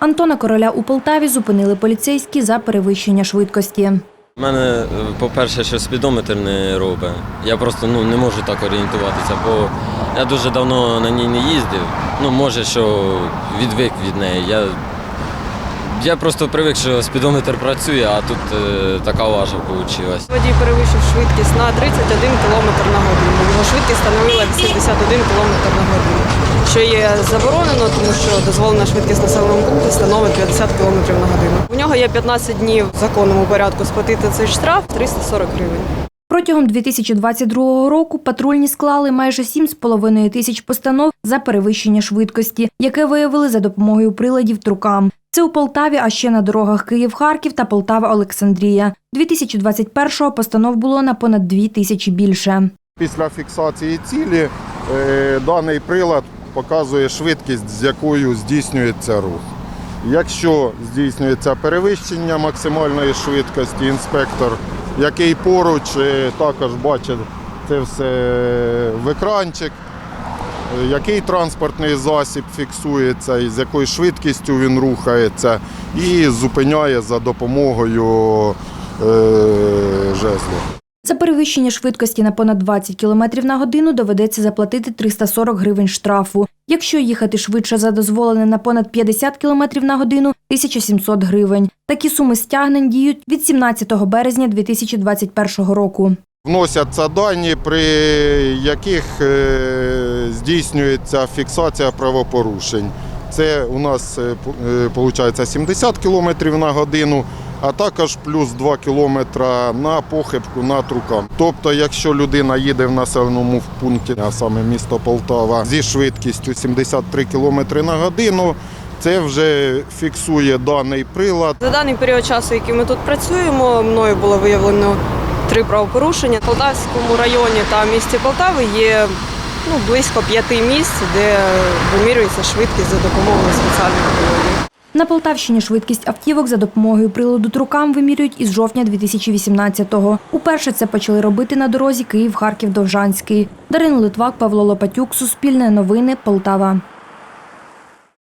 Антона Короля у Полтаві зупинили поліцейські за перевищення швидкості. У мене, е, по-перше, що спідометр не робить. Я просто ну, не можу так орієнтуватися, бо я дуже давно на ній не їздив. Ну, може, що відвик від неї. Я, я просто привик, що спідометр працює, а тут е, така лажа вийшла. Водій перевищив швидкість на 31 км на годину. Його швидкість становила 81 км на годину, що є заборонено, тому що дозволена швидкість населеному пункті становить 50 км на годину. У нього є 15 днів в законному порядку сплатити цей штраф 340 гривень. Протягом 2022 року патрульні склали майже 7,5 тисяч постанов за перевищення швидкості, яке виявили за допомогою приладів трукам. Це у Полтаві, а ще на дорогах Київ-Харків та Полтава-Олександрія. 2021-го постанов було на понад 2 тисячі більше. Після фіксації цілі е, даний прилад показує швидкість, з якою здійснюється рух. Якщо здійснюється перевищення максимальної швидкості, інспектор, який поруч, е, також бачить це все в екранчик, який транспортний засіб фіксується і з якою швидкістю він рухається, і зупиняє за допомогою е, жезлу. За перевищення швидкості на понад 20 км на годину доведеться заплатити 340 гривень штрафу. Якщо їхати швидше за дозволене на понад 50 км на годину – 1700 гривень. Такі суми стягнень діють від 17 березня 2021 року. Вносяться дані, при яких е, здійснюється фіксація правопорушень. Це у нас виходить 70 км на годину, а також плюс 2 км на похибку на трукам. Тобто, якщо людина їде в населеному пункті, а саме місто Полтава, зі швидкістю 73 км на годину, це вже фіксує даний прилад. За даний період часу, який ми тут працюємо, мною було виявлено три правопорушення. В Полтавському районі та місті Полтави є ну, близько п'яти місць, де вимірюється швидкість за допомогою спеціальних приладів. На Полтавщині швидкість автівок за допомогою приладу трукам вимірюють із жовтня 2018-го. Уперше це почали робити на дорозі Київ-Харків-Довжанський. Дарина Литвак, Павло Лопатюк, Суспільне новини, Полтава.